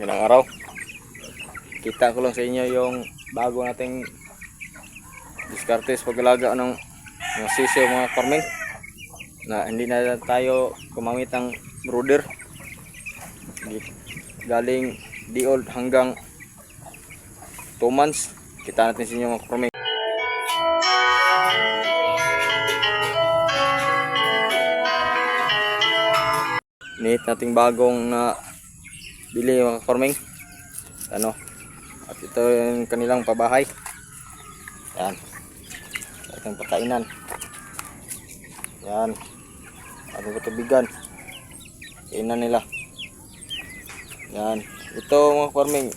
Ilang araw. Kita ko lang sa inyo yung bago nating diskarte sa pag-alaga ng mga sisiyo mga farming na hindi na tayo gumamit ng brooder galing di old hanggang 2 months. Kita natin sa inyo mga farming Nit nating bagong na bili mga farming ano? At ito yung kanilang pabahay. Yan. Itong pakainan. Yan. Ano tubigan kainan nila. Yan. Ito mga farming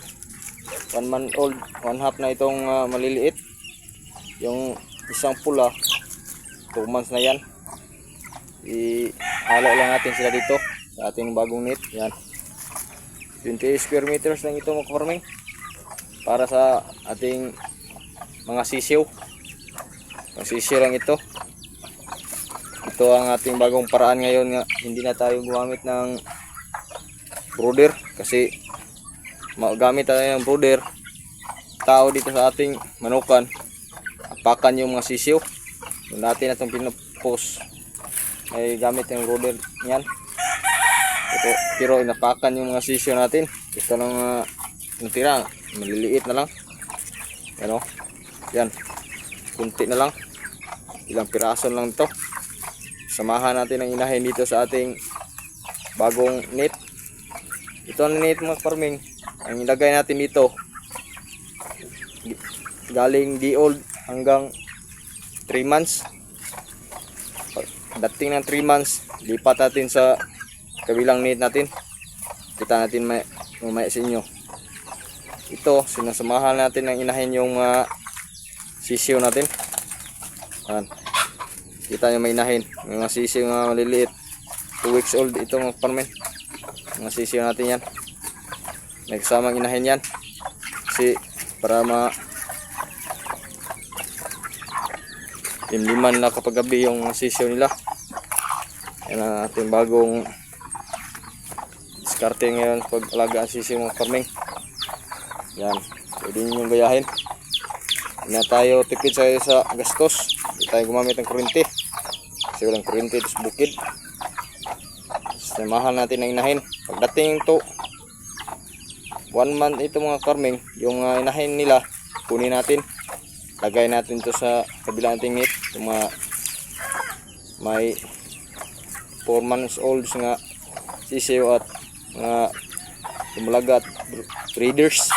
one month old. One half na itong ah, maliliit. Yung isang pula 2 months na yan. Ihalo lang natin sila dito sa ating bagong net. Yan 20 square meters lang ito mga farming para sa ating mga sisiw. Ang sisiw lang ito. Ito ang ating bagong paraan ngayon nga hindi na tayo gumamit ng brooder kasi magamit tayo ng brooder. Tao dito sa ating manukan. Apakan yung mga sisiw. Dati na itong pinapost may gamit yung brooder yan ito, pero inapakan yung mga sisyo natin. Ito lang uh, natira. Maliliit na lang. Yan o. Yan. Kunti na lang. Ilang piraso lang ito. Samahan natin ang inahin dito sa ating bagong net. Ito ang net mga farming. Ang ilagay natin dito. Galing di old hanggang 3 months. Dating ng 3 months, lipat natin sa kabilang need natin. Kita natin may mamaya sa inyo ito sinasamahan natin ng inahin yung mga sisiw natin. Ayan. kita nyo may inahin. Yung mga sisiw mga maliliit. 2 weeks old ito mga farmen mga sisiw natin yan. May kasamang inahin yan. Kasi para ma limliman na kapag gabi yung sisiw nila. Yan ang ating bagong diskarte ngayon pag alagaan sisi mga farming. Yan. Pwede nyo gayahin hindi na tayo tipid sa, sa gastos. Hindi tayo gumamit ng kuryente. Kasi walang kuryente sa bukid. Samahan natin ang inahin. Pagdating to one month ito mga farming yung uh, inahin nila kunin natin. Lagay natin to sa kabilang ating net yung mga may 4 months old nga sisiyo at mga lumalaga at breeders.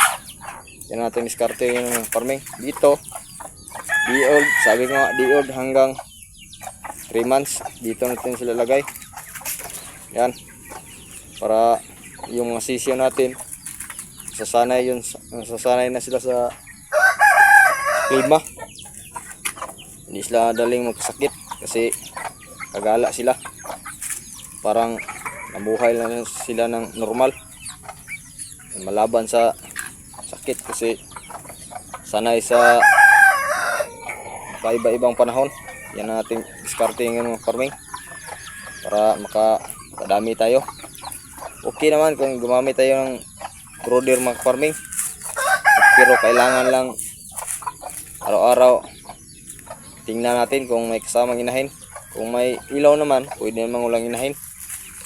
Yan natin diskarte yung farming. Dito di old sabi nga di old hanggang 3 months. Dito natin sila lagay. Yan. Para yung mga sisyo natin sasanay yun sasanay na sila sa klima. Hindi sila daling magkasakit kasi kagala sila. Parang nabuhay lang sila ng normal. Malaban sa sakit kasi sanay sa kaiba-ibang panahon. Yan ang ating discarding ng farming. Para maka makadami tayo. Okay naman kung gumamit tayo ng brooder mga farming. Pero kailangan lang araw-araw tingnan natin kung may kasamang inahin. Kung may ilaw naman pwede naman walang inahin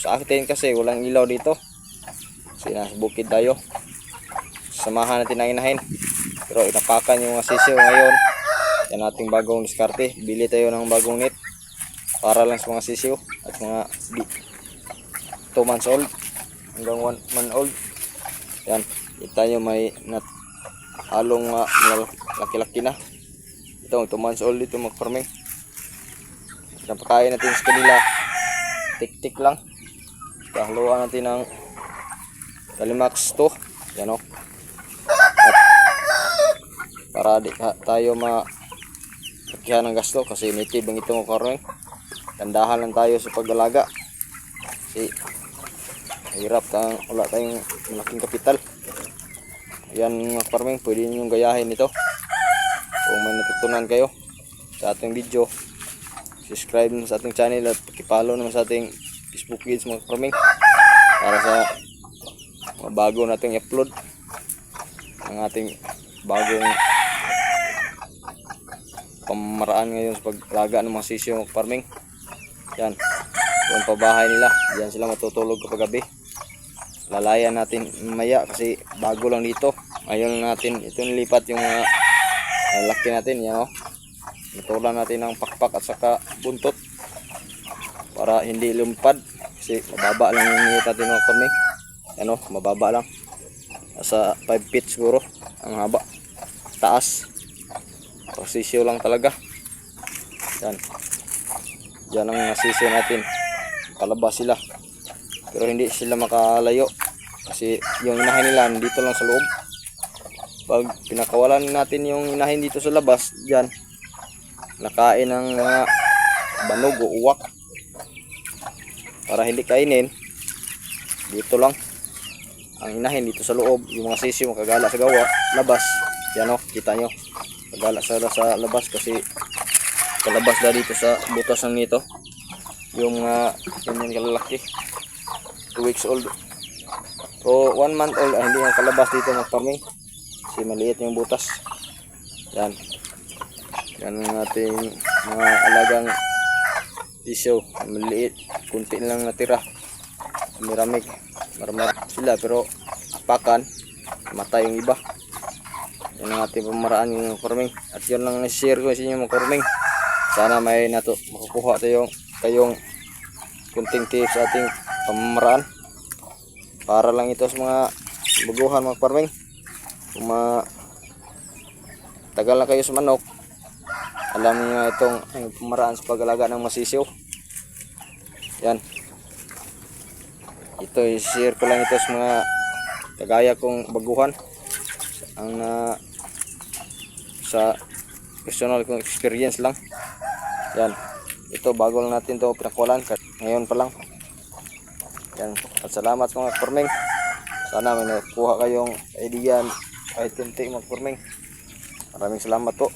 sa akin kasi walang ilaw dito. Kasi nasa bukid tayo. Samahan natin ang inahin. Pero inapakan yung mga sisiw ngayon. Yan ating bagong diskarte. Bili tayo ng bagong net para lang sa mga sisiw at mga 2 months old hanggang 1 month old. Yan. Kita nyo may nat halong uh, laki-laki na. Ito 2 months old ito mag farming napakain natin sa kanila. Tik-tik lang Kahaluan natin ng Kalimax 2. Yan o. At para di ka, tayo ma pakihan ng gasto kasi native ang itong karong. Tandahan lang tayo sa pag-alaga. Kasi hirap tang wala tayong malaking kapital. Yan mga farming, pwede niyo gayahin ito. Kung may natutunan kayo sa ating video, subscribe sa ating channel at pakipollow naman sa ating Facebook page mga farming para sa bago nating i-upload ang ating bagong pamaraan ngayon sa paglaga ng mga sisyo farming. Yan. Yung pabahay nila. Diyan sila matutulog kapag gabi. Lalayan natin maya kasi bago lang dito. Ngayon natin ito nilipat yung mga uh, laki natin. Yan o. Natulan natin ng pakpak at saka buntot. Para hindi lumpad. Kasi mababa lang yung nilita natin mga farming. Yan o. Mababa lang. Nasa 5 feet siguro. Ang haba. Taas. Posisyo lang talaga. Yan. Yan ang nasisyo natin. Palabas sila. Pero hindi sila makalayo. Kasi yung inahin nila dito lang sa loob. Pag pinakawalan natin yung inahin dito sa labas, yan. Nakain ng mga banog o uwak. Para hindi kainin, dito lang. Ang inahin dito sa loob, yung mga sisyo makagala sa gawa, labas. Yan o, kita nyo. Kagala sa, sa labas kasi kalabas na dito sa butas ng nito yung uh, yung kalalaki. 2 weeks old. O 1 month old ah, hindi yung kalabas dito ng farming kasi maliit yung butas. Yan. Yan ang ating mga alagang tisyo maliit kunti lang natira. Miramig marami sila pero pakan matay yung iba. Yan ang ating pamaraan yung farming at yun lang na-share ko sa inyo mga sana may nato makukuha tayong kayong kunting tips sa ating pamamaraan para lang ito sa mga baguhan mga farming kung ma tagal na kayo sa manok alam niyo itong pamaraan sa pag-alaga ng masisiw yan ito i-share ko lang ito sa mga kagaya kong baguhan ang na sa personal kong experience lang yan. Ito bago lang natin to pinakwalan. Ngayon pa lang. Yan. At salamat mga farming. Sana may nakuha kayong idea kahit kunti mga farming. Maraming salamat po.